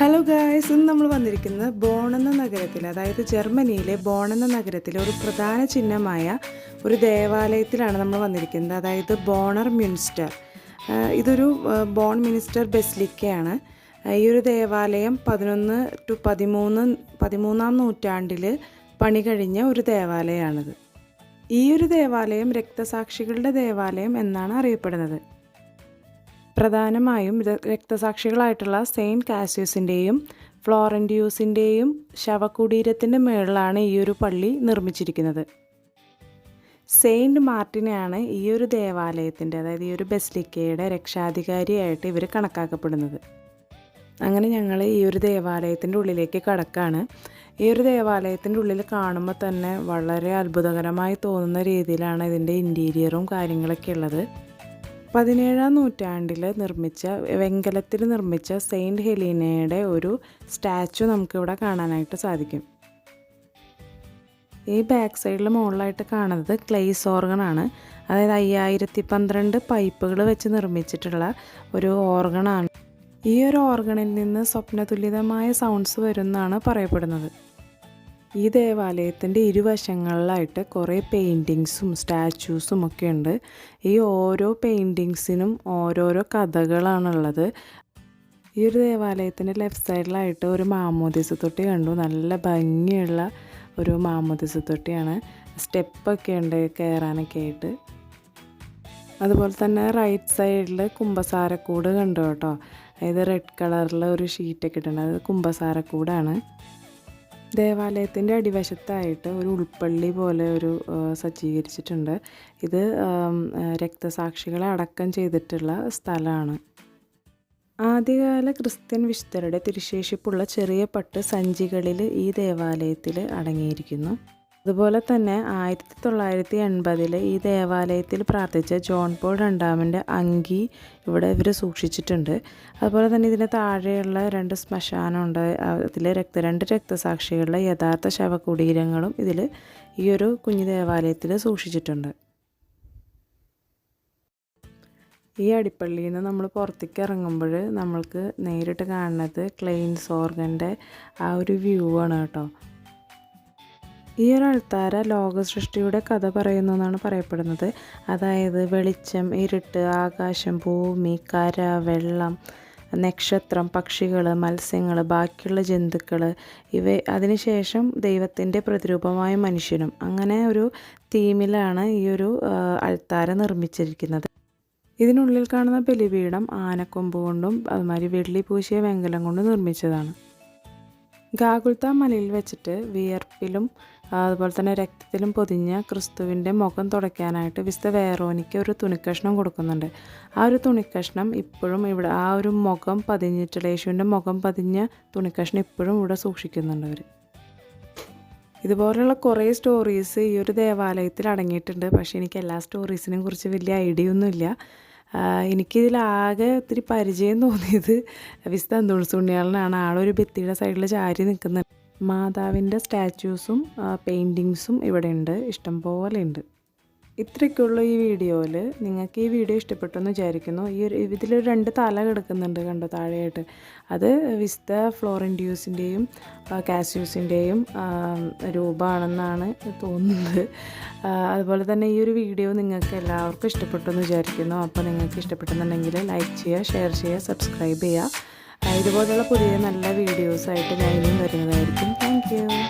Hello guys ഇന്ന് നമ്മൾ വന്നിരിക്കുന്നത് ബോൺ എന്ന നഗരത്തിൽ അതായത് ജർമ്മനിയിലെ ബോൺ എന്ന നഗരത്തിലെ ഒരു പ്രധാന ചിഹ്നമായ ഒരു ദേവാലയത്തിലാണ് നമ്മൾ വന്നിരിക്കുന്നത്. അതായത് ബോണർ മ്യൂൺസ്റ്റർ ഇതൊരു ബോൺ മിനിസ്റ്റർ ബെസ്ലിക്കയാണ്. ഈ ഒരു ദേവാലയം പതിനൊന്ന് ടു പതിമൂന്ന് പതിമൂന്നാം നൂറ്റാണ്ടിൽ പണി കഴിഞ്ഞ ഒരു ദേവാലയമാണിത്. ഈ ഒരു ദേവാലയം രക്തസാക്ഷികളുടെ ദേവാലയം എന്നാണ് അറിയപ്പെടുന്നത്. പ്രധാനമായും രക്തസാക്ഷികളായിട്ടുള്ള സെയിന്റ് കാസ്യൂസിന്റെയും ഫ്ലോറന്റിയൂസിന്റെയും ശവകുടീരത്തിന്റെ മുകളിലാണ് ഈ ഒരു പള്ളി നിർമ്മിച്ചിരിക്കുന്നത്. സെയിന്റ് മാർട്ടിനെയാണ് ഈ ഒരു ദേവാലയത്തിന്റെ അതായത് ഈ ഒരു ബെസ്ലിക്കയുടെ രക്ഷാധികാരിയായിട്ട് ഇവർ കണക്കാക്കപ്പെടുന്നത്. അങ്ങനെ ഞങ്ങൾ ഈ ഒരു ദേവാലയത്തിന്റെ ഉള്ളിലേക്ക് കടക്കാണ്. ഈ ഒരു ദേവാലയത്തിന്റെ ഉള്ളിൽ കാണുമ്പോൾ തന്നെ വളരെ അത്ഭുതകരമായി തോന്നുന്ന രീതിയിലാണ് ഇതിന്റെ ഇന്റീരിയറും കാര്യങ്ങളൊക്കെ ഉള്ളത്. പതിനേഴാം നൂറ്റാണ്ടിൽ നിർമ്മിച്ച വെങ്കലത്തിൽ നിർമ്മിച്ച സെയിന്റ് ഹെലീനയുടെ ഒരു സ്റ്റാച്ചു നമുക്കിവിടെ കാണാനായിട്ട് സാധിക്കും. ഈ ബാക്ക് സൈഡിൽ മുകളിലായിട്ട് കാണുന്നത് ക്ലേസ് ഓർഗൺ ആണ്. അതായത് അയ്യായിരത്തി പന്ത്രണ്ട് പൈപ്പുകൾ വെച്ച് നിർമ്മിച്ചിട്ടുള്ള ഒരു ഓർഗണാണ് ഈ ഒരു ഓർഗണിൽ നിന്ന് സ്വപ്നതുല്യതമായ സൗണ്ട്സ് വരുമെന്നാണ് പറയപ്പെടുന്നത്. ഈ ദേവാലയത്തിന്റെ ഇരുവശങ്ങളിലായിട്ട് കുറേ പെയിന്റിങ്സും സ്റ്റാച്യൂസും ഒക്കെ ഉണ്ട്. ഈ ഓരോ പെയിന്റിങ്സിനും ഓരോരോ കഥകളാണുള്ളത്. ഈ ഒരു ദേവാലയത്തിന്റെ ലെഫ്റ്റ് സൈഡിലായിട്ട് ഒരു മാമോദിസ തൊട്ടി കണ്ടു. നല്ല ഭംഗിയുള്ള ഒരു മാമോദിസ തൊട്ടിയാണ് സ്റ്റെപ്പൊക്കെ ഉണ്ട് കയറാനൊക്കെ ആയിട്ട്. അതുപോലെ തന്നെ റൈറ്റ് സൈഡിൽ കുമ്പസാരക്കൂട് കണ്ടു കേട്ടോ. അതായത് റെഡ് കളറിൽ ഒരു ഷീറ്റൊക്കെ ഇട്ടുണ്ട് അത് കുമ്പസാരക്കൂടാണ് ദേവാലയത്തിന്റെ അടിവശത്തായിട്ട് ഒരു ഉൾപ്പള്ളി പോലെ ഒരു സജ്ജീകരിച്ചിട്ടുണ്ട്. ഇത് രക്തസാക്ഷികളെ അടക്കം ചെയ്തിട്ടുള്ള സ്ഥലമാണ്. ആദ്യകാല ക്രിസ്ത്യൻ വിശുദ്ധരുടെ തിരുശേഷിപ്പുള്ള ചെറിയ പട്ട് സഞ്ചികളിൽ ഈ ദേവാലയത്തിൽ അടങ്ങിയിരിക്കുന്നു. അതുപോലെ തന്നെ ആയിരത്തി തൊള്ളായിരത്തി എൺപതിൽ ഈ ദേവാലയത്തിൽ പ്രാർത്ഥിച്ച ജോൺ പോൾ രണ്ടാമന്റെ അങ്കി ഇവിടെ ഇവർ സൂക്ഷിച്ചിട്ടുണ്ട്. അതുപോലെ തന്നെ ഇതിന് താഴെയുള്ള രണ്ട് ശ്മശാനമുണ്ട്. അതിൽ രക്ത രണ്ട് രക്തസാക്ഷികളുടെ യഥാർത്ഥ ശവകുടീരങ്ങളും ഇതിൽ ഈ ഒരു കുഞ്ഞു ദേവാലയത്തിൽ സൂക്ഷിച്ചിട്ടുണ്ട്. ഈ അടിപ്പള്ളിയിൽ നിന്ന് നമ്മൾ പുറത്തേക്ക് ഇറങ്ങുമ്പോൾ നമ്മൾക്ക് നേരിട്ട് കാണുന്നത് ക്ലെയിൻസ് ഓർഗന്റെ ആ ഒരു വ്യൂ ആണ് കേട്ടോ. ഈ ഒരു അൾത്താര ലോക സൃഷ്ടിയുടെ കഥ പറയുന്നു എന്നാണ് പറയപ്പെടുന്നത്. അതായത് വെളിച്ചം ഇരുട്ട് ആകാശം ഭൂമി കര വെള്ളം നക്ഷത്രം പക്ഷികൾ മത്സ്യങ്ങൾ ബാക്കിയുള്ള ജന്തുക്കൾ. ഇവ അതിനുശേഷം ദൈവത്തിന്റെ പ്രതിരൂപമായ മനുഷ്യനും. അങ്ങനെ ഒരു തീമിലാണ് ഈ ഒരു അൾത്താര നിർമ്മിച്ചിരിക്കുന്നത്. ഇതിനുള്ളിൽ കാണുന്ന ബലിപീഠം ആനക്കൊമ്പ് കൊണ്ടും അതുമാതിരി വെള്ളി പൂശിയ വെങ്കലം കൊണ്ടും നിർമ്മിച്ചതാണ്. ഗാഗുൽത്ത മലയിൽ വെച്ചിട്ട് വിയർപ്പിലും അതുപോലെ തന്നെ രക്തത്തിലും പൊതിഞ്ഞ ക്രിസ്തുവിന്റെ മുഖം തുടയ്ക്കാനായിട്ട് വിശുദ്ധ വേറോനിക്ക് ഒരു തുണിക്കഷ്ണം കൊടുക്കുന്നുണ്ട്. ആ ഒരു തുണിക്കഷ്ണം ഇപ്പോഴും ഇവിടെ ആ ഒരു മുഖം പതിഞ്ഞിട്ടുള്ള യേശുവിന്റെ മുഖം പതിഞ്ഞ തുണിക്കഷ്ണം ഇപ്പോഴും ഇവിടെ സൂക്ഷിക്കുന്നുണ്ട് അവർ ഇതുപോലെയുള്ള കുറേ സ്റ്റോറീസ് ഈ ഒരു ദേവാലയത്തിൽ അടങ്ങിയിട്ടുണ്ട്. പക്ഷേ എനിക്ക് എല്ലാ സ്റ്റോറീസിനെയും കുറിച്ച് വലിയ ഐഡിയ ഒന്നുമില്ല. എനിക്കിതിലാകെ ഒത്തിരി പരിചയം തോന്നിയത് വിശുദ്ധ അന്തോണിസുണ്ണിയാളിനാണ് ആളൊരു ഭിത്തിയുടെ സൈഡിൽ ചാരി നിൽക്കുന്ന മാതാവിന്റെ സ്റ്റാച്യൂസും പെയിന്റിങ്സും ഇവിടെ ഉണ്ട് ഇഷ്ടംപോലെ ഉണ്ട്. ഇത്രയ്ക്കുള്ള ഈ വീഡിയോയിൽ. നിങ്ങൾക്ക് ഈ വീഡിയോ ഇഷ്ടപ്പെട്ടു എന്ന് വിചാരിക്കുന്നു. ഈ ഒരു ഇതിലൊരു രണ്ട് തല കിടക്കുന്നുണ്ട് കണ്ടോ താഴെയായിട്ട്. അത് വിസ്ത ഫ്ലോറൻഡ്യൂസിന്റെയും കാസ്യൂസിന്റെയും രൂപമാണെന്നാണ് തോന്നുന്നത്. അതുപോലെ തന്നെ ഈ ഒരു വീഡിയോ നിങ്ങൾക്ക് എല്ലാവർക്കും ഇഷ്ടപ്പെട്ടു എന്ന് വിചാരിക്കുന്നു. അപ്പോൾ നിങ്ങൾക്ക് ഇഷ്ടപ്പെട്ടെന്നുണ്ടെങ്കിൽ ലൈക്ക് ചെയ്യുക ഷെയർ ചെയ്യുക സബ്സ്ക്രൈബ് ചെയ്യുക. ഇതുപോലുള്ള പുതിയ നല്ല വീഡിയോസായിട്ട് ഞാൻ ഇനിയും വരുന്നതായിരിക്കും. താങ്ക്